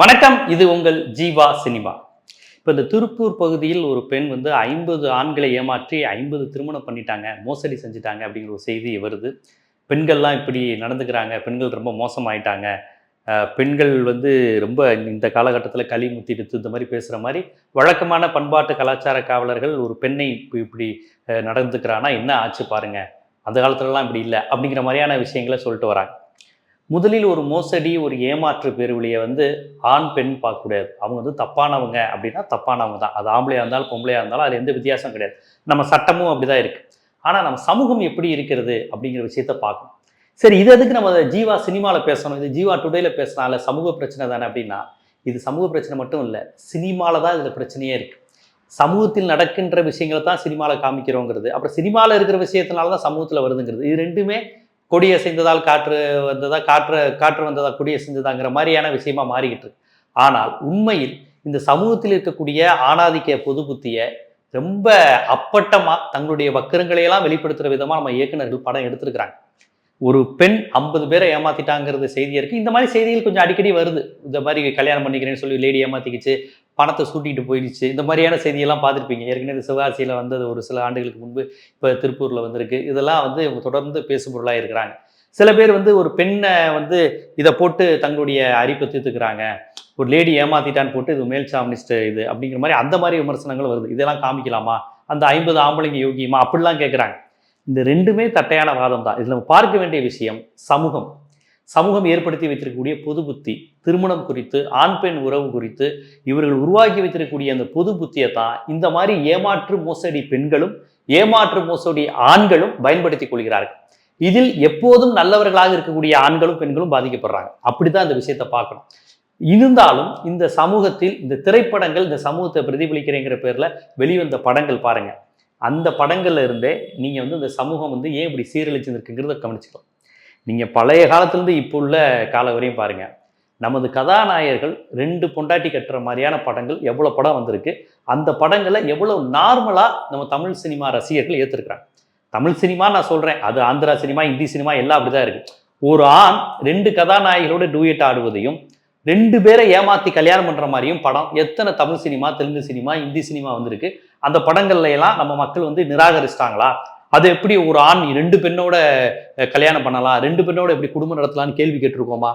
வணக்கம் இது உங்கள் ஜீவா சினிமா. இப்போ இந்த திருப்பூர் பகுதியில் ஒரு பெண் வந்து ஐம்பது ஆண்களை ஏமாற்றி ஐம்பது திருமணம் பண்ணிட்டாங்க மோசடி செஞ்சுட்டாங்க அப்படிங்கிற ஒரு செய்தி வருது. பெண்கள்லாம் இப்படி நடந்துக்கிறாங்க பெண்கள் ரொம்ப மோசமாயிட்டாங்க. பெண்கள் வந்து ரொம்ப இந்த காலகட்டத்தில் களி முத்திட்டு இந்த மாதிரி பேசுகிற மாதிரி வழக்கமான பண்பாட்டு கலாச்சார காவலர்கள் ஒரு பெண்ணை இப்படி இப்படி நடந்துக்கிறான்னா என்ன ஆச்சு பாருங்கள் அந்த காலத்துலலாம் இப்படி இல்லை அப்படிங்கிற மாதிரியான விஷயங்களை சொல்லிட்டு வராங்க. முதலில் ஒரு மோசடி ஒரு ஏமாற்று பேர்வழியை வந்து ஆண் பெண் பார்க்கக்கூடாது. அவங்க வந்து தப்பானவங்க அப்படின்னா தப்பானவங்க தான். அது ஆம்பளையாக இருந்தாலும் பொம்பளையாக இருந்தாலும் அது எந்த வித்தியாசம் கிடையாது. நம்ம சட்டமும் அப்படிதான் இருக்குது ஆனால் நம்ம சமூகம் எப்படி இருக்கிறது அப்படிங்கிற விஷயத்த பார்க்கணும். சரி இது எதுக்கு நம்ம ஜீவா சினிமாவில் பேசணும்? இது ஜீவா டுடேல பேசினால சமூக பிரச்சனை தானே அப்படின்னா இது சமூக பிரச்சனை மட்டும் இல்லை சினிமாவில் தான் இதில் பிரச்சனையே இருக்குது சமூகத்தில் நடக்கின்ற விஷயங்களை தான் சினிமாவில் காமிக்கிறோங்கிறது. அப்புறம் சினிமாவில் இருக்கிற விஷயத்தினால தான் சமூகத்தில் வருதுங்கிறது. இது ரெண்டுமே கொடியசைந்ததால் காற்று வந்ததா காற்று காற்று வந்ததா கொடியசைந்ததாங்கிற மாதிரியான விஷயமா மாறிக்கிட்டு இருக்கு. ஆனால் உண்மையில் இந்த சமூகத்தில் இருக்கக்கூடிய ஆணாதிக்க பொது புத்தியை ரொம்ப அப்பட்டமா தங்களுடைய வக்கரங்களையெல்லாம் வெளிப்படுத்துகிற விதமா நம்ம இயக்குனர்கள் படம் எடுத்திருக்கிறாங்க. ஒரு பெண் ஐம்பது பேரை ஏமாத்திட்டாங்கிறது செய்தி இருக்கு. இந்த மாதிரி செய்திகள் கொஞ்சம் அடிக்கடி வருது. இந்த மாதிரி கல்யாணம் பண்ணிக்கிறேன்னு சொல்லி லேடி ஏமாத்திக்கிச்சு. பணத்தை சூட்டிட்டு போயிடுச்சு. இந்த மாதிரியான செய்தியெல்லாம் பார்த்துருப்பீங்க. ஏற்கனவே சிவகாசியில் வந்தது ஒரு சில ஆண்டுகளுக்கு முன்பு இப்போ திருப்பூரில் வந்திருக்கு. இதெல்லாம் வந்து இவங்க தொடர்ந்து பேசுபொருளாக இருக்கிறாங்க. சில பேர் வந்து ஒரு பெண்ணை வந்து இதை போட்டு தங்களுடைய அறிப்பை தீர்த்துக்கிறாங்க. ஒரு லேடி ஏமாத்திட்டான்னு போட்டு இது மேல் சாமினிஸ்ட் இது அப்படிங்கிற மாதிரி அந்த மாதிரி விமர்சனங்கள் வருது. இதெல்லாம் காமிக்கலாமா? அந்த ஐம்பது ஆம்பளைங்க யோகியமா? அப்படிலாம் கேட்குறாங்க இந்த ரெண்டுமே தட்டையான வாதம் தான். இதில் நம்ம பார்க்க வேண்டிய விஷயம் சமூகம். சமூகம் ஏற்படுத்தி வைத்திருக்கக்கூடிய பொது புத்தி திருமணம் குறித்து ஆண் பெண் உறவு குறித்து இவர்கள் உருவாக்கி வைத்திருக்கக்கூடிய அந்த பொது புத்தியை தான் இந்த மாதிரி ஏமாற்று மோசடி பெண்களும் ஏமாற்று மோசடி ஆண்களும் பயன்படுத்திக் கொள்கிறார்கள். இதில் எப்போதும் நல்லவர்களாக இருக்கக்கூடிய ஆண்களும் பெண்களும் பாதிக்கப்படுறாங்க. அப்படிதான் இந்த விஷயத்தை பார்க்கணும். இருந்தாலும் இந்த சமூகத்தில் இந்த திரைப்படங்கள் இந்த சமூகத்தை பிரதிபலிக்கிறேங்கிற பேர்ல வெளிவந்த படங்கள் பாருங்க. அந்த படங்கள்ல இருந்தே நீங்க வந்து இந்த சமூகம் வந்து ஏன் இப்படி சீரழிச்சிருக்குங்கிறத கவனிச்சுக்கலாம். நீங்கள் பழைய காலத்துலேருந்து இப்போ உள்ள காலம் வரையும் பாருங்க. நமது கதாநாயகர்கள் ரெண்டு பொண்டாட்டி கட்டுற மாதிரியான படங்கள் எவ்வளோ படம் வந்திருக்கு. அந்த படங்களை எவ்வளோ நார்மலாக நம்ம தமிழ் சினிமா ரசிகர்கள் ஏற்றுருக்குறாங்க தமிழ் சினிமா நான் சொல்கிறேன் அது ஆந்திரா சினிமா இந்தி சினிமா எல்லாம் அப்படிதான் இருக்குது ஒரு ஆண் ரெண்டு கதாநாயகரோட டூயட் ஆடுவதையும் ரெண்டு பேரை ஏமாற்றி கல்யாணம் பண்ணுற மாதிரியும் படம் எத்தனை Tamil cinema Telugu cinema Hindi cinema வந்திருக்கு. அந்த படங்கள்ல எல்லாம் நம்ம மக்கள் வந்து நிராகரிச்சிட்டாங்களா? அது எப்படி ஒரு ஆண் ரெண்டு பெண்ணோட கல்யாணம் பண்ணலாம்? ரெண்டு பெண்ணோட எப்படி குடும்பம் நடத்தலாம்னு கேள்வி கேட்டிருக்கோமா?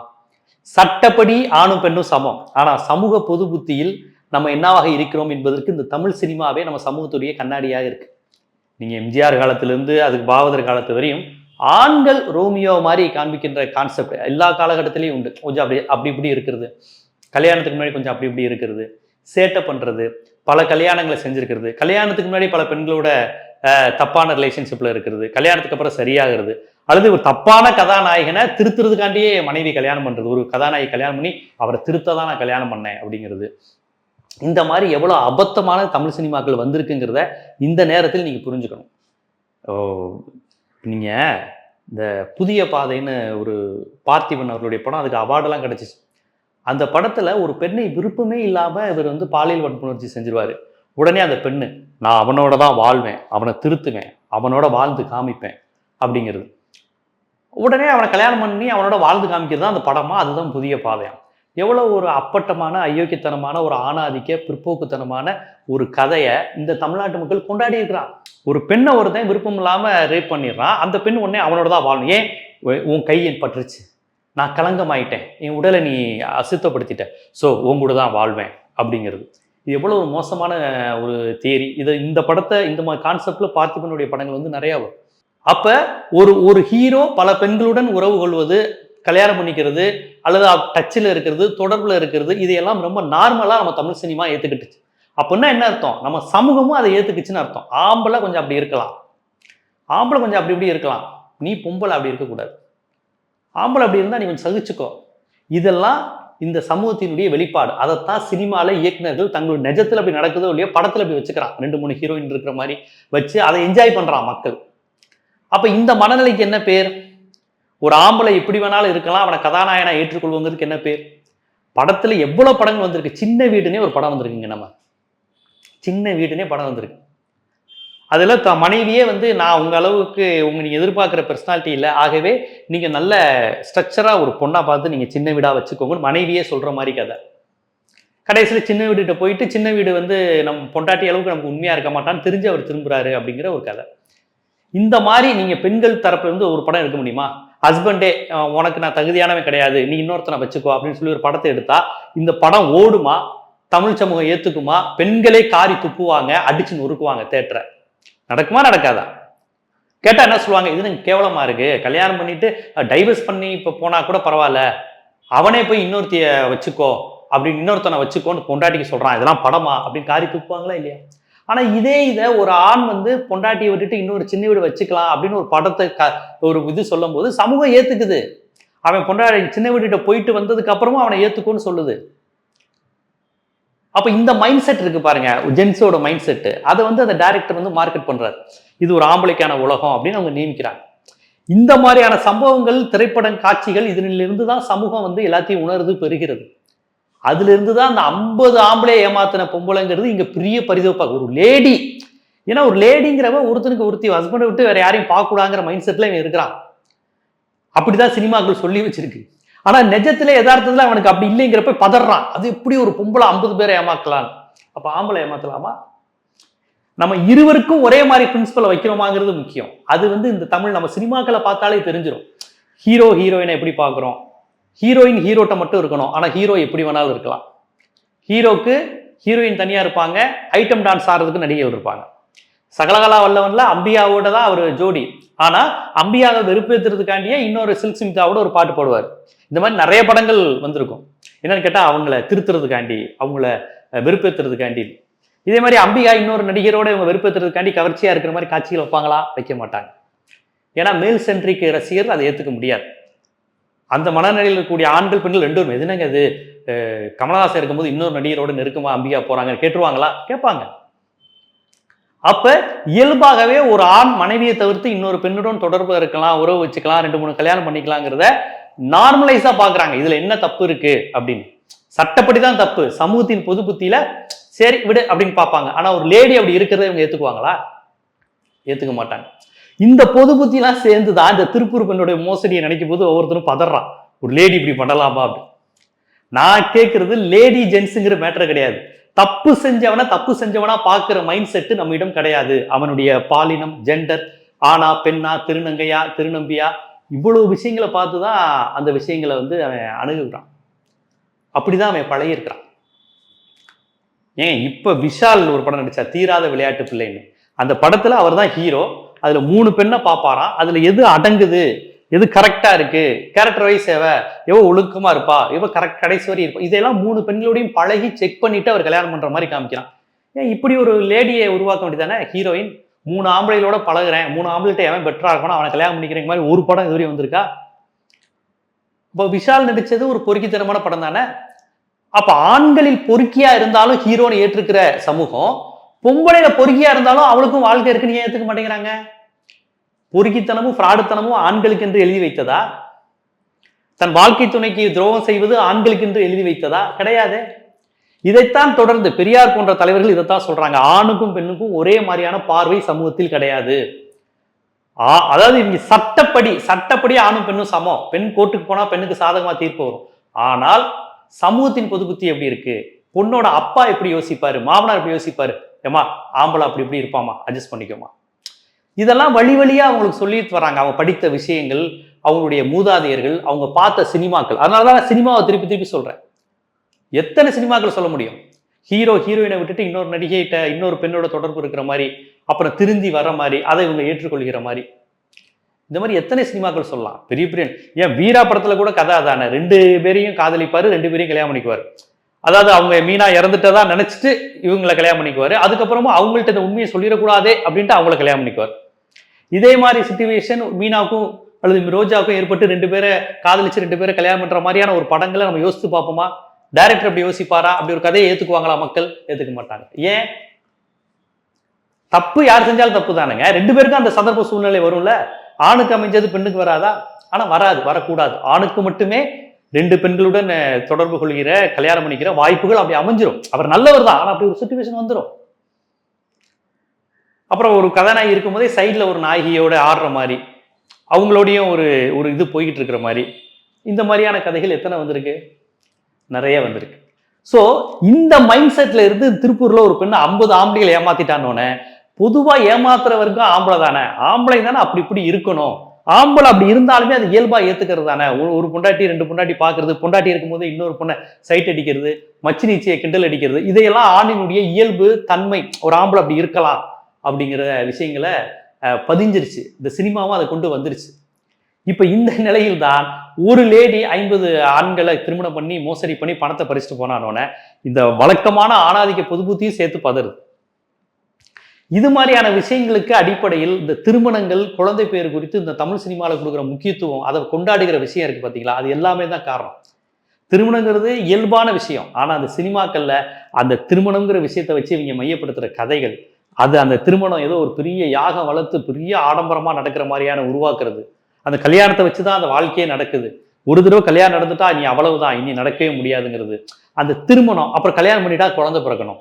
சட்டப்படி ஆணும் பெண்ணும் சமம். ஆனால் சமூக பொது புத்தியில் நம்ம என்னவாக இருக்கிறோம் என்பதற்கு இந்த தமிழ் சினிமாவே நம்ம சமூகத்துடைய கண்ணாடியாக இருக்கு. நீங்கள் எம்ஜிஆர் காலத்திலிருந்து அதுக்கு பாவதர் காலத்து வரையும் ஆண்கள் ரோமியோ மாதிரி காண்பிக்கின்ற கான்செப்ட் எல்லா காலகட்டத்திலையும் உண்டு. கொஞ்சம் அப்படி அப்படி இப்படி இருக்கிறது. கல்யாணத்துக்கு முன்னாடி கொஞ்சம் அப்படி இப்படி இருக்கிறது. சேட்டை பண்ணுறது பல கல்யாணங்களை செஞ்சுருக்கிறது. கல்யாணத்துக்கு முன்னாடி பல பெண்களோட தப்பான ரிலேஷன்ஷிப்பில் இருக்கிறது. கல்யாணத்துக்கு அப்புறம் சரியாகிறது. அல்லது ஒரு தப்பான கதாநாயகனை திருத்துறதுக்காண்டியே மனைவி கல்யாணம் பண்ணுறது ஒரு கதாநாயகி கல்யாணம் பண்ணி அவரை திருத்த தான் நான் கல்யாணம் பண்ணேன் அப்படிங்கிறது. இந்த மாதிரி எவ்வளோ அபத்தமான தமிழ் சினிமாக்கள் வந்திருக்குங்கிறத இந்த நேரத்தில் நீங்கள் புரிஞ்சுக்கணும். ஓ நீங்கள் இந்த புதிய பாதைன்னு ஒரு பார்த்திபன் அவர்களுடைய படம் அதுக்கு அவார்டெல்லாம் கிடச்சிச்சு. அந்த படத்தில் ஒரு பெண்ணை விருப்பமே இல்லாமல் இவர் வந்து பாலியல் வன்புணர்ச்சி செஞ்சிருவார். உடனே அந்த பெண்ணு நான் அவனோட தான் வாழ்வேன் அவனை திருத்துவேன் அவனோட வாழ்ந்து காமிப்பேன் அப்படிங்கிறது. உடனே அவனை கல்யாணம் பண்ணி அவனோட வாழ்ந்து காமிக்கிறது தான் அந்த படமா அதுதான் புதிய பாதையாம் எவ்வளோ ஒரு அப்பட்டமான அயோக்கியத்தனமான ஒரு ஆணாதிக்க பிற்போக்குத்தனமான ஒரு கதையை இந்த தமிழ்நாட்டு மக்கள் கொண்டாடி இருக்கிறான் ஒரு பெண்ணை ஒருத்தன் விருப்பம் இல்லாமல் ரேப் பண்ணிடுறான் அந்த பெண் உடனே அவனோட தான் வாழணும். ஏன் உன் கை என் பட்டுருச்சு நான் களங்கமாயிட்டேன் என் உடலை நீ அசுத்தப்படுத்திட்ட ஸோ உன் கூட தான் வாழ்வேன் அப்படிங்கிறது. இது எவ்வளோ ஒரு மோசமான ஒரு தியரி இது இந்த படத்தை இந்த மாதிரி கான்செப்டில் பார்த்திபனுடைய படங்கள் வந்து நிறையா வரும். அப்போ ஒரு ஒரு ஹீரோ பல பெண்களுடன் உறவு கொள்வது கல்யாணம் பண்ணிக்கிறது அல்லது டச்சில் இருக்கிறது தொடர்பில் இருக்கிறது இதையெல்லாம் ரொம்ப நார்மலாக நம்ம தமிழ் சினிமா ஏற்றுக்கிட்டுச்சு அப்படின்னா என்ன அர்த்தம்? நம்ம சமூகமும் அதை ஏற்றுக்குச்சுன்னு அர்த்தம். ஆம்பளை கொஞ்சம் அப்படி இருக்கலாம். ஆம்பளை கொஞ்சம் அப்படி இப்படி இருக்கலாம். நீ பொம்பளை அப்படி இருக்கக்கூடாது. ஆம்பளை அப்படி இருந்தால் நீ கொஞ்சம் சகிச்சுக்கோ. இதெல்லாம் இந்த சமூகத்தினுடைய வெளிப்பாடு. அதைத்தான் சினிமாவில் இயக்குநர்கள் தங்களுடைய நிஜத்தில் அப்படி நடக்குதோ இல்லையோ படத்தில் அப்படி வச்சுக்கிறான். ரெண்டு மூணு ஹீரோயின் இருக்கிற மாதிரி வச்சு அதை என்ஜாய் பண்ணுறான் மக்கள். அப்போ இந்த மனநிலைக்கு என்ன பேர்? ஒரு ஆம்பளை எப்படி வேணாலும் இருக்கலாம். அவனை கதாநாயகனா ஏற்றுக்கொள்வங்கிறதுக்கு என்ன பேர்? படத்துல எவ்வளவு படங்கள் வந்திருக்கு. சின்ன வீடுனே ஒரு படம் வந்திருக்குங்க நம்ம. சின்ன வீடுனே படம் வந்திருக்கு. அதில் த மனைவியே வந்து நான் உங்கள் அளவுக்கு உங்க நீங்கள் எதிர்பார்க்குற பர்சனாலிட்டி இல்லை. ஆகவே நீங்கள் நல்ல ஸ்ட்ரக்சராக ஒரு பொண்ணாக பார்த்து நீங்கள் சின்ன வீடாக வச்சுக்கோங்கன்னு மனைவியே சொல்கிற மாதிரி கதை. கடைசியில் சின்ன வீடுகிட்ட போயிட்டு சின்ன வீடு வந்து நம்ம பொண்டாட்டி அளவுக்கு நமக்கு உண்மையாக இருக்க மாட்டான்னு தெரிஞ்சு அவர் திரும்புகிறாரு அப்படிங்கிற ஒரு கதை. இந்த மாதிரி நீங்கள் பெண்கள் தரப்புலேருந்து ஒரு படம் எடுக்க முடியுமா? ஹஸ்பண்டே உனக்கு நான் தகுதியானவன் கிடையாது. நீ இன்னொருத்தனை வச்சுக்கோ அப்படின்னு சொல்லி ஒரு படத்தை எடுத்தா இந்த படம் ஓடுமா? தமிழ் சமூகம் ஏற்றுக்குமா பெண்களே காரி துப்புவாங்க அடிச்சு நொறுக்குவாங்க தேட்டரை நடக்குமா நடக்காதா? கேட்டால் என்ன சொல்லுவாங்க? இது எனக்கு கேவலமாக இருக்குது கல்யாணம் பண்ணிட்டு டைவர்ஸ் பண்ணி இப்போ போனால் கூட பரவாயில்ல. அவனே போய் இன்னொருத்திய வச்சுக்கோ அப்படின்னு இன்னொருத்தனை வச்சுக்கோன்னு பொண்டாட்டிக்கு சொல்கிறான் இதெல்லாம் படமா? அப்படின்னு காரி தூக்குவாங்களா இல்லையா? ஆனால் இதே இதை ஒரு ஆண் வந்து பொண்டாட்டியை விட்டுட்டு இன்னொரு சின்ன வீடு வச்சுக்கலாம் அப்படின்னு ஒரு படத்தை க ஒரு இது சொல்லும் போது சமூகம் ஏற்றுக்குது அவன் பொண்டாட்டி சின்ன வீட்டுகிட்ட போயிட்டு வந்ததுக்கு அப்புறமும் அவனை ஏற்றுக்கோன்னு சொல்லுது. அப்போ இந்த மைண்ட் செட் இருக்கு பாருங்க ஜென்ஸோட மைண்ட் செட்டு அதை வந்து அந்த டைரக்டர் வந்து மார்க்கெட் பண்றாரு. இது ஒரு ஆம்பளைக்கான உலகம் அப்படின்னு அவங்க நியமிக்கிறாங்க. இந்த மாதிரியான சம்பவங்கள் திரைப்படம் காட்சிகள் இதனிலிருந்து தான் சமூகம் வந்து எல்லாத்தையும் உணர்ந்து பெறுகிறது. அதுல இருந்து தான் அந்த ஐம்பது ஆம்பளை ஏமாத்தின பொம்பளைங்கிறது இங்க பெரிய பரிதவிப்பா ஒரு லேடி ஏன்னா ஒரு லேடிங்கிறவ ஒருத்தனுக்கு ஒருத்தி ஹஸ்பண்டை விட்டு வேற யாரையும் பார்க்கக்கூடாங்கிற மைண்ட் செட்ல இவன் இருக்கிறான். அப்படிதான் சினிமாக்கள் சொல்லி வச்சிருக்கு. ஆனா நிஜத்துல யதார்த்தத்துல அவனுக்கு அப்படி இல்லைங்கிறப்ப பதறான். அது எப்படி ஒரு பொம்பளை ஐம்பது பேரை ஏமாக்கலாம் அப்ப ஆம்பளை ஏமாத்தலாமா? நம்ம இருவருக்கும் ஒரே மாதிரி பிரின்சிபலை வைக்கிறோமாங்கிறது முக்கியம். அது வந்து இந்த தமிழ் நம்ம சினிமாக்களை பார்த்தாலே தெரிஞ்சிடும் ஹீரோ ஹீரோயினை எப்படி பார்க்குறோம்? ஹீரோயின் ஹீரோட்ட மட்டும் இருக்கணும். ஆனால் ஹீரோ எப்படி வேணாலும் இருக்கலாம். ஹீரோக்கு ஹீரோயின் தனியாக இருப்பாங்க. ஐட்டம் டான்ஸ் ஆடுறதுக்கு நடிகைகள் இருப்பாங்க. சகலகலா வல்லவன்ல அம்பியாவோட தான் அவர் ஜோடி. ஆனால் அம்பியாவை வெறுப்பேற்றுறதுக்காண்டியே இன்னொரு சில்க் சிமிதாவோட ஒரு பாட்டு போடுவார். இந்த மாதிரி நிறைய படங்கள் வந்திருக்கும். என்னன்னு கேட்டால் அவங்கள திருத்துறதுக்காண்டி அவங்கள வெறுப்பேற்றுறதுக்காண்டி இதே மாதிரி அம்பிகா இன்னொரு நடிகரோட இவங்க வெறுப்பேற்றுறதுக்காண்டி கவர்ச்சியாக இருக்கிற மாதிரி காட்சிகள் வைப்பாங்களா? வைக்க மாட்டாங்க. ஏன்னா மேல் சென்ட்ரிக்கு ரசிகர் அதை ஏற்றுக்க முடியாது. அந்த மனநிலையில் இருக்கக்கூடிய ஆண்கள் பெண்கள் ரெண்டும் எதுனாங்க அது கமலஹாசன் இருக்கும்போது இன்னொரு நடிகரோட நெருக்கமா அம்பிகா போறாங்க கேட்டுருவாங்களா? கேட்பாங்க. அப்ப இயல்பாகவே ஒரு ஆண் மனைவியை தவிர்த்து இன்னொரு பெண்ணுடன் தொடர்பு இருக்கலாம் உறவு வச்சுக்கலாம் ரெண்டு மூணு கல்யாணம் பண்ணிக்கலாங்கிறத நார்மலைஸா பாக்குறாங்க. இதுல என்ன தப்பு இருக்கு? அப்படின்னு. சட்டப்படி தான் தப்பு. சமூகத்தின் பொது புத்தியில சரி விடு அப்படின்னு பார்ப்பாங்க. ஆனா ஒரு லேடி அப்படி இருக்கிறத இவங்க ஏத்துக்குவாங்களா? ஏத்துக்க மாட்டாங்க. இந்த பொது புத்திலாம் சேர்ந்து தான் இந்த திருப்பூர் பெண்ணுடைய மோசடியை நினைக்கும் போது ஒவ்வொருத்தரும் பதறான். ஒரு லேடி இப்படி பண்ணலாமா அப்படி. நான் கேட்கறது லேடி ஜென்ஸுங்கிற மேட்டர் கிடையாது. தப்பு செஞ்சவனை தப்பு செஞ்சவனா பார்க்குற மைண்ட் செட்டு நம்மிடம் கிடையாது. அவனுடைய பாலினம் ஜெண்டர் ஆணா பெண்ணா திருநங்கையா திருநம்பியா இவ்வளவு விஷயங்களை பார்த்து தான் அந்த விஷயங்களை வந்து அவன் அணுகுகிறான். அப்படி தான் அவன் பழகிருக்கிறான் ஏன்? இப்போ விஷால் ஒரு படம் நடித்தா தீராத விளையாட்டு பிள்ளைன்னு. அந்த படத்தில் அவர் தான் ஹீரோ அதில் மூணு பெண்ணை பார்ப்பாராம். அதில் எது அடங்குது? எது கரெக்டாக இருக்குது கேரக்டர் வைஸ் எவ? எவ ஒழுக்கமாக இருப்பா? எவ கரெக்ட் கடைசி வரை இருப்பா? இதெல்லாம் மூணு பெண்களோடையும் பழகி செக் பண்ணிவிட்டு அவர் கல்யாணம் பண்ணுற மாதிரி காமிக்கிறான். ஏன்? இப்படி ஒரு லேடியை உருவாக்க வேண்டியதானே ஹீரோயின் மூணு ஆம்பளைகளோட பழகுறேன். மூணு ஆம்பளைகிட்ட எவன் பெட்டரா இருக்கணும் அவனை கல்யாணம் பண்ணிக்கிற மாதிரி ஒரு படம் இதுவரையும் வந்திருக்கா? இப்போ விஷால் நடிச்சது ஒரு பொறுக்கித்தனமான படம் தானே? அப்ப ஆண்களில் பொறுக்கியா இருந்தாலும் ஹீரோனை ஏற்றுக்கிற சமூகம் பொம்பளையில பொறுக்கியா இருந்தாலும் அவளுக்கும் வாழ்க்கை இருக்குன்னு ஏன் ஏத்துக்க மாட்டேங்கிறாங்க? பொறுக்கித்தனமும் ஃப்ராடுத்தனமும் ஆண்களுக்கு என்று எழுதி வைத்ததா? தன் வாழ்க்கை துணைக்கு துரோகம் செய்வது ஆண்களுக்கு என்று எழுதி வைத்ததா? கிடையாது. இதைத்தான் தொடர்ந்து பெரியார் போன்ற தலைவர்கள் இதைத்தான் சொல்றாங்க. ஆணுக்கும் பெண்ணுக்கும் ஒரே மாதிரியான பார்வை சமூகத்தில் கிடையாது. ஆ- அதாவது இங்க சட்டப்படி சட்டப்படி ஆணும் பெண்ணும் சமம். பெண் கோர்ட்டுக்கு போனா பெண்ணுக்கு சாதகமா தீர்ப்பு வரும். ஆனால் சமூகத்தின் பொது புத்தி எப்படி இருக்கு? பொண்ணோட அப்பா எப்படி யோசிப்பாரு? மாமனார் எப்படி யோசிப்பாரு? ஏமா ஆம்பளை அப்படி இப்படி இருப்பாமா அட்ஜஸ்ட் பண்ணிக்கோமா இதெல்லாம் வழி வழியா அவங்களுக்கு சொல்லிட்டு வராங்க அவங்க படித்த விஷயங்கள் அவங்களுடைய மூதாதையர்கள் அவங்க பார்த்த சினிமாக்கள். அதனால தான் சினிமாவை திருப்பி திருப்பி சொல்றேன். எத்தனை சினிமாக்கள் சொல்ல முடியும்? ஹீரோ ஹீரோயினை விட்டுட்டு இன்னொரு நடிகைகிட்ட இன்னொரு பெண்ணோட தொடர்பு இருக்கிற மாதிரி அப்புறம் திருந்தி வர மாதிரி அதை இவங்க ஏற்றுக்கொள்கிற மாதிரி. இந்த மாதிரி எத்தனை சினிமாக்கள் சொல்லலாம்? பெரிய பெரிய ஏன் வீரா படத்துல கூட கதை அதானே? ரெண்டு பேரையும் காதலிப்பாரு ரெண்டு பேரையும் கல்யாணம் பண்ணிக்குவார். அதாவது அவங்க மீனா இறந்துட்டதா நினைச்சிட்டு இவங்களை கல்யாணம் பண்ணிக்குவாரு. அதுக்கப்புறமா அவங்கள்ட்ட இந்த உண்மையை சொல்லிடக்கூடாதே அப்படின்ட்டு அவங்கள கல்யாணம் பண்ணிக்குவார். இதே மாதிரி சுச்சுவேஷன் மீனாவுக்கும் அல்லது ரோஜாவுக்கும் ஏற்பட்டு ரெண்டு பேரை காதலிச்சு ரெண்டு பேரை கல்யாணம் பண்ற மாதிரியான ஒரு படங்களை நம்ம யோசித்து பார்ப்போமா? டைரக்டர் அப்படி யோசிப்பாரா? அப்படி ஒரு கதையை ஏத்துக்குவாங்களா மக்கள்? ஏத்துக்க மாட்டாங்க. ஏன்? தப்பு யார் செஞ்சாலும் தப்பு தானுங்க. ரெண்டு பேருக்கும் அந்த சந்தர்ப்ப சூழ்நிலை வரும்ல. ஆணுக்கு அமைஞ்சது பெண்ணுக்கு வராதா? ஆனா வராது வரக்கூடாது. ஆணுக்கு மட்டுமே ரெண்டு பெண்களுடன் தொடர்பு கொள்கிற கல்யாணம் பண்ணிக்கிற வாய்ப்புகள் அப்படி அமைஞ்சிரும். அவர் நல்லவர் தான். ஆனா அப்படி ஒரு சுச்சுவேஷன் வந்துடும் அப்புறம் ஒரு கதாநாயகி இருக்கும்போதே சைடில் ஒரு நாயகியோட ஆடுற மாதிரி அவங்களோடையும் ஒரு ஒரு இது போய்கிட்டு இருக்கிற மாதிரி. இந்த மாதிரியான கதைகள் எத்தனை வந்திருக்கு? நிறைய வந்திருக்கு. ஸோ இந்த மைண்ட் செட்ல இருந்து திருப்பூர்ல ஒரு பெண்ணு ஐம்பது ஆம்பளைகளை ஏமாத்திட்டானோன்னே பொதுவாக ஏமாத்துறவருக்கும் ஆம்பளை தானே. ஆம்பளை தானே அப்படி இப்படி இருக்கணும். ஆம்பளை அப்படி இருந்தாலுமே அது இயல்பா ஏத்துக்கிறது தானே. ஒரு ஒரு பொண்டாட்டி ரெண்டு பொண்டாட்டி பாக்குறது பொண்டாட்டி இருக்கும்போது இன்னொரு பொண்ணை சைட் அடிக்கிறது மச்சி நீச்சியை கிண்டல் அடிக்கிறது இதையெல்லாம் ஆணினுடைய இயல்பு தன்மை ஒரு ஆம்பளை அப்படி இருக்கலாம் அப்படிங்கிற விஷயங்களை பதிஞ்சிருச்சு. இந்த சினிமாவும் அதை கொண்டு வந்துருச்சு. இப்போ இந்த நிலையில் தான் ஒரு லேடி ஐம்பது ஆண்களை திருமணம் பண்ணி மோசடி பண்ணி பணத்தை பறிச்சுட்டு போனானோன்னே இந்த வழக்கமான ஆணாதிக்க பொது புத்தியும் சேர்த்து பதறுது. இது மாதிரியான விஷயங்களுக்கு அடிப்படையில் இந்த திருமணங்கள் குழந்தை பேர் குறித்து இந்த தமிழ் சினிமாவில் கொடுக்குற முக்கியத்துவம் அதை கொண்டாடுகிற விஷயம் இருக்கு பார்த்தீங்களா அது எல்லாமே தான் காரணம். திருமணங்கிறது இயல்பான விஷயம். ஆனால் அந்த சினிமாக்கள்ல அந்த திருமணங்கிற விஷயத்தை வச்சு இவங்க மையப்படுத்துகிற கதைகள் அது அந்த திருமணம் ஏதோ ஒரு பெரிய யாகம் வளர்த்து பெரிய ஆடம்பரமாக நடக்கிற மாதிரியான உருவாக்குறது அந்த கல்யாணத்தை வச்சு தான் அந்த வாழ்க்கையே நடக்குது. ஒரு தடவை கல்யாணம் நடந்துட்டா நீ அவ்வளவுதான் இனி நடக்கவே முடியாதுங்கிறது. அந்த திருமணம் அப்புறம் கல்யாணம் பண்ணிட்டா குழந்தை பிறக்கணும்.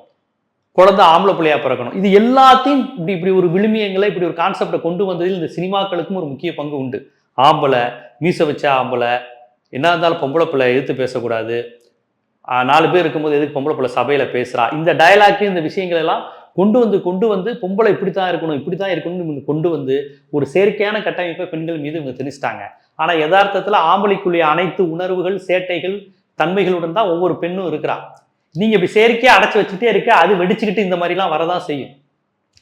குழந்தை ஆம்பளை பிள்ளையா பிறக்கணும். இது எல்லாத்தையும் இப்படி இப்படி ஒரு விழுமியங்களை இப்படி ஒரு கான்செப்டை கொண்டு வந்ததில் இந்த சினிமாக்களுக்கும் ஒரு முக்கிய பங்கு உண்டு. ஆம்பளை மீச வச்ச ஆம்பளை என்ன இருந்தாலும் பொம்பளை பிள்ளை எதிர்த்து பேசக்கூடாது. நாலு பேர் இருக்கும்போது எதுக்கு பொம்பளை பிள்ளை சபையில் பேசுகிறா இந்த டயலாக்கு இந்த விஷயங்கள் எல்லாம் கொண்டு வந்து கொண்டு வந்து பொம்பளை இப்படித்தான் இருக்கணும் இப்படித்தான் இருக்கணும்னு இவங்க கொண்டு வந்து ஒரு செயற்கையான கட்டமைப்பை பெண்கள் மீது இவங்க திணிச்சிட்டாங்க. ஆனா யதார்த்தத்துல ஆம்பளைக்குள்ளே அனைத்து உணர்வுகள் சேட்டைகள் தன்மைகளுடன் தான் ஒவ்வொரு பெண்ணும் இருக்கிறா. நீங்க இப்படி செயற்கையா அடைச்சு வச்சுட்டே இருக்க அது வெடிச்சுக்கிட்டு இந்த மாதிரிலாம் வரதான் செய்யும்.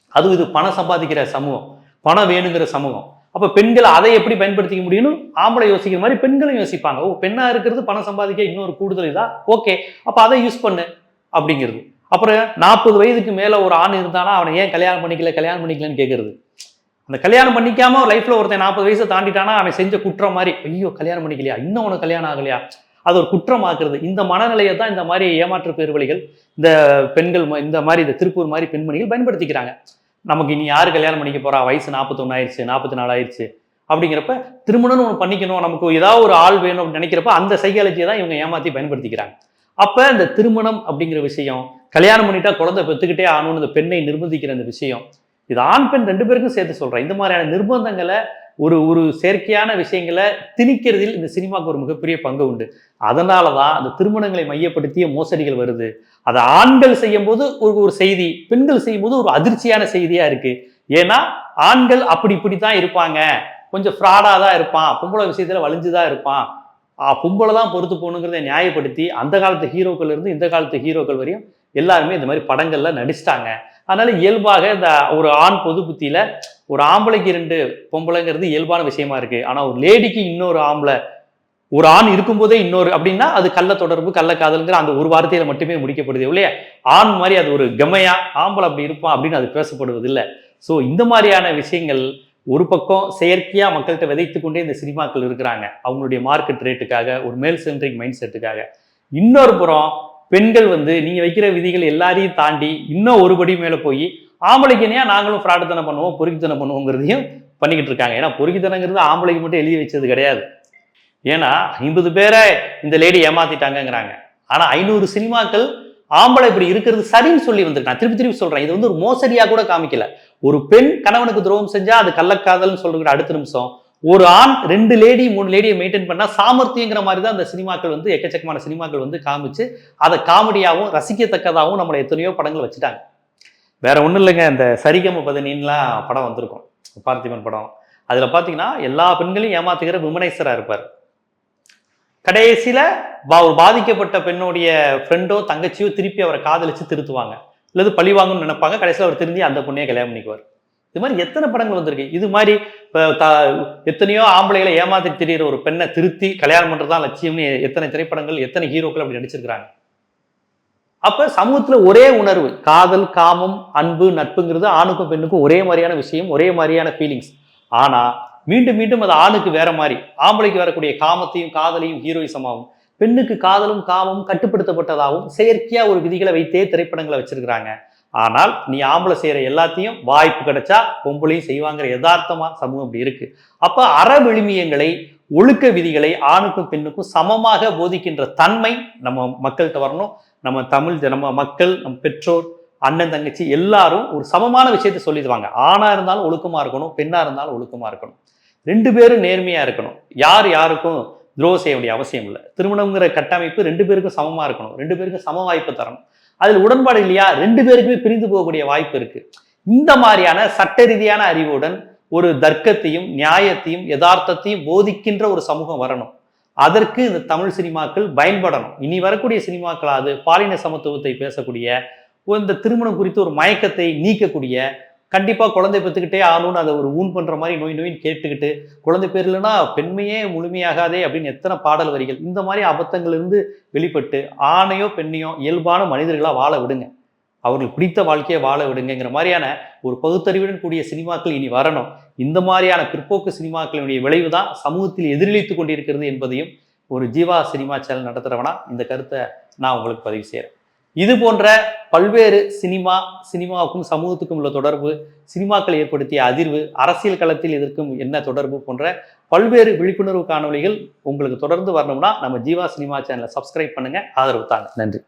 அதுவும் இது பணம் சம்பாதிக்கிற சமூகம் பணம் வேணுங்கிற சமூகம். அப்ப பெண்கள் அதை எப்படி பயன்படுத்திக்க முடியும்னு ஆம்பளை யோசிக்கிற மாதிரி பெண்களும் யோசிப்பாங்க. ஓ பெண்ணா இருக்கிறது பணம் சம்பாதிக்க இன்னொரு கூடுதல் இதா? ஓகே. அப்ப அதை யூஸ் பண்ணு அப்படிங்கிறது. அப்புறம் நாற்பது வயதுக்கு மேல ஒரு ஆண் இருந்தானா அவனை ஏன் கல்யாணம் பண்ணிக்கல கல்யாணம் பண்ணிக்கலன்னு கேட்கறது அந்த கல்யாணம் பண்ணிக்காம லைஃப்ல ஒருத்தன் நாற்பது வயசை தாண்டிட்டானா அவன் செஞ்ச குற்றம் மாதிரி ஐயோ கல்யாணம் பண்ணிக்கலையா? இன்னும் உனக்கு கல்யாணம் ஆகலையா? அது ஒரு குற்றமாக்குறது. இந்த மனநிலையை தான் இந்த மாதிரி ஏமாற்று பேர்வழிகள் இந்த பெண்கள் இந்த மாதிரி இந்த திருப்பூர் மாதிரி பெண்மணிகள் பயன்படுத்திக்கிறாங்க. நமக்கு இனி யார் கல்யாணம் பண்ணிக்க போறா? வயசு நாற்பத்தொன்னு ஆயிடுச்சு நாற்பத்தி நாலு ஆயிடுச்சு. அப்படிங்கிறப்ப திருமணம்னு ஒன்று பண்ணிக்கணும். நமக்கு ஏதாவது ஒரு ஆள் வேணும் நினைக்கிறப்ப அந்த சைக்காலஜியை தான் இவங்க ஏமாற்றி பயன்படுத்திக்கிறாங்க. அப்போ இந்த திருமணம் அப்படிங்கிற விஷயம் கல்யாணம் பண்ணிட்டா குழந்தை பெற்றுக்கிட்டே ஆகணும்னு இந்த பெண்ணை நிர்பந்திக்கிற அந்த விஷயம் இது ஆண் பெண் ரெண்டு பேருக்கும் சேர்த்து சொல்கிறேன் இந்த மாதிரியான நிர்பந்தங்களை ஒரு ஒரு செயற்கையான விஷயங்களை திணிக்கிறதில் இந்த சினிமாவுக்கு ஒரு மிகப்பெரிய பங்கு உண்டு. அதனால தான் அந்த திருமணங்களை மையப்படுத்திய மோசடிகள் வருது. அதை ஆண்கள் செய்யும்போது ஒரு ஒரு செய்தி பெண்கள் செய்யும்போது ஒரு அதிர்ச்சியான செய்தியாக இருக்குது ஏன்னா ஆண்கள் அப்படி இப்படி தான் இருப்பாங்க. கொஞ்சம் ஃப்ராடாக தான் இருப்பான். பொம்பளை விஷயத்தில் வலிஞ்சு தான் இருப்பான். பொம்பளை தான் பொறுத்து போகணுங்கிறத நியாயப்படுத்தி அந்த காலத்து ஹீரோக்கள் இருந்து இந்த காலத்து ஹீரோக்கள் வரையும் எல்லாருமே இந்த மாதிரி படங்கள்ல நடிச்சிட்டாங்க. அதனால இயல்பாக இந்த ஒரு ஆண் பொது புத்தியில ஒரு ஆம்பளைக்கு ரெண்டு பொம்பளைங்கிறது இயல்பான விஷயமா இருக்கு. ஆனா ஒரு லேடிக்கு இன்னொரு ஆம்பளை ஒரு ஆண் இருக்கும்போதே இன்னொரு அப்படின்னா அது கள்ள தொடர்பு கள்ள காதல்ங்கிற அந்த ஒரு வார்த்தையில மட்டுமே முடிக்கப்படுது இல்லையா ஆண் மாதிரி அது ஒரு கமையா ஆம்பளை அப்படி இருப்பான் அப்படின்னு அது பேசப்படுவதில்லை. ஸோ இந்த மாதிரியான விஷயங்கள் ஒரு பக்கம் செயற்கையாக மக்கள்கிட்ட விதைத்து கொண்டே இந்த சினிமாக்கள் இருக்கிறாங்க. அவங்களுடைய மார்க்கெட் ரேட்டுக்காக ஒரு மேல் சென்ட்ரிக் மைண்ட் செட்டுக்காக இன்னொரு புறம் பெண்கள் வந்து நீங்கள் வைக்கிற விதிகள் எல்லாரையும் தாண்டி இன்னும் ஒரு படி போய் ஆம்பளைக்கு நாங்களும் நாங்களும் தானே பண்ணுவோம் பொறுக்கித்தனம் பண்ணுவோங்கிறதையும் பண்ணிக்கிட்டு இருக்காங்க. ஏன்னா பொறுக்கித்தனங்கிறது ஆம்பளைக்கு மட்டும் எழுதி வச்சது கிடையாது. ஏன்னா ஐம்பது பேரை இந்த லேடி ஏமாத்திட்டாங்கங்கிறாங்க. ஆனால் ஐநூறு சினிமாக்கள் ஆம்பளை இப்படி இருக்கிறது சரின்னு சொல்லி வந்திருக்கான் திருப்பி திருப்பி சொல்றேன். இது வந்து ஒரு மோசடியா கூட காமிக்கல. ஒரு பெண் கணவனுக்கு துரோகம் செஞ்சா அது கள்ளக்காதல்னு சொல்ற அடுத்த நிமிஷம் ஒரு ஆண் ரெண்டு லேடி மூணு லேடியை மெயின்டைன் பண்ணா சாமர்த்தியங்கிற மாதிரி தான் அந்த சினிமாக்கள் வந்து எக்கச்சக்கமான சினிமாக்கள் வந்து காமிச்சு அதை காமெடியாகவும் ரசிக்கத்தக்கதாகவும் நம்மளை எத்தனையோ படங்கள் வச்சுட்டாங்க. வேற ஒன்றும் இல்லைங்க. இந்த சரிகம பதினின்லாம் படம் வந்திருக்கும். பார்த்திபன் படம். அதுல பாத்தீங்கன்னா எல்லா பெண்களையும் ஏமாத்துகிற விமனேஸ்வரா இருப்பார். கடைசியில பா- ஒரு பாதிக்கப்பட்ட பெண்ணுடைய ஃப்ரெண்டோ தங்கச்சியோ திருப்பி அவரை காதலிச்சு திருத்துவாங்க. இல்லது பழி வாங்கணும்னு நினைப்பாங்க. கடைசியில் அவர் திருந்தி அந்த பொண்ணையை கல்யாணம் பண்ணிக்குவார். இது மாதிரி எத்தனை படங்கள் வந்திருக்கு. இது மாதிரி த- எத்தனையோ ஆம்பளைகளை ஏமாத்தி தெரியிற ஒரு பெண்ணை திருத்தி கல்யாணம் பண்றதுதான் லட்சியம்னு எத்தனை திரைப்படங்கள் எத்தனை ஹீரோக்கள் அப்படி நடிச்சிருக்கிறாங்க அப்ப சமூகத்துல ஒரே உணர்வு காதல் காமம் அன்பு நட்புங்கிறது ஆணுக்கும் பெண்ணுக்கும் ஒரே மாதிரியான விஷயம் ஒரே மாதிரியான ஃபீலிங்ஸ் ஆனா மீண்டும் மீண்டும் அது ஆணுக்கு வேற மாதிரி. ஆம்பளைக்கு வரக்கூடிய காமத்தையும் காதலையும் ஹீரோயிசமாகவும் பெண்ணுக்கு காதலும் காமமும் கட்டுப்படுத்தப்பட்டதாகவும் செயற்கையா ஒரு விதிகளை வைத்தே திரைப்படங்களை வச்சிருக்கிறாங்க. ஆனால் நீ ஆம்பளை செய்யற எல்லாத்தையும் வாய்ப்பு கிடைச்சா பொம்பளையும் செய்வாங்கிற யதார்த்தமா சமூகம் அப்படி இருக்கு. அப்ப அறவெளிமியங்களை ஒழுக்க விதிகளை ஆணுக்கும் பெண்ணுக்கும் சமமாக போதிக்கின்ற தன்மை நம்ம மக்கள்கிட்ட வரணும். நம்ம தமிழ் நம்ம மக்கள் நம் பெற்றோர் அண்ணன் தங்கச்சி எல்லாரும் ஒரு சமமான விஷயத்த சொல்லிடுவாங்க. ஆணா இருந்தாலும் ஒழுக்கமா இருக்கணும் பெண்ணா இருந்தாலும் ஒழுக்கமா இருக்கணும். ரெண்டு பேரும் நேர்மையா இருக்கணும். யார் யாருக்கும் துரோகம் செய்ய வேண்டிய அவசியம் இல்லை. திருமணங்கிற கட்டமைப்பு ரெண்டு பேருக்கும் சமமாக இருக்கணும். ரெண்டு பேருக்கும் சம வாய்ப்பு தரணும். அதில் உடன்பாடு இல்லையா? ரெண்டு பேருக்குமே பிரிந்து போகக்கூடிய வாய்ப்பு இருக்கு. இந்த மாதிரியான சட்ட ரீதியான அறிவுடன் ஒரு தர்க்கத்தையும் நியாயத்தையும் யதார்த்தத்தையும் போதிக்கின்ற ஒரு சமூகம் வரணும். அதற்கு இந்த தமிழ் சினிமாக்கள் பயன்படணும். இனி வரக்கூடிய சினிமாக்களாவது பாலின சமத்துவத்தை பேசக்கூடிய இந்த திருமணம் குறித்து ஒரு மயக்கத்தை நீக்கக்கூடிய கண்டிப்பாக குழந்தை பெற்றுக்கிட்டே ஆகணும்னு அதை ஒரு ஊன் பண்ணுற மாதிரி நோய் நோயின்னு கேட்டுக்கிட்டு குழந்தை பேர் இல்லைன்னா பெண்மையே முழுமையாகாதே அப்படின்னு எத்தனை பாடல் வரிகள் இந்த மாதிரி அபத்தங்கள்லேருந்து வெளிப்பட்டு ஆணையோ பெண்ணையோ இயல்பான மனிதர்களாக வாழ விடுங்க. அவர்கள் பிடித்த வாழ்க்கையை வாழ விடுங்கிற மாதிரியான ஒரு பகுத்தறிவுடன் கூடிய சினிமாக்கள் இனி வரணும். இந்த மாதிரியான பிற்போக்கு சினிமாக்களினுடைய விளைவு தான் சமூகத்தில் எதிரொலித்து கொண்டிருக்கிறது என்பதையும் ஒரு ஜீவா சினிமா சேனல் நடத்துகிறவனா இந்த கருத்தை நான் உங்களுக்கு பதிவு செய்கிறேன் இது போன்ற பல்வேறு சினிமா சினிமாவுக்கும் சமூகத்துக்கும் உள்ள தொடர்பு சினிமாக்கள் ஏற்படுத்திய அதிர்வு அரசியல் களத்தில் எதிர்க்கும் என்ன தொடர்பு போன்ற பல்வேறு விழிப்புணர்வு காணொளிகள் உங்களுக்கு தொடர்ந்து வரணும்னா நம்ம ஜீவா சினிமா சேனலை சப்ஸ்கிரைப் பண்ணுங்க. ஆதரவு தாங்க. நன்றி.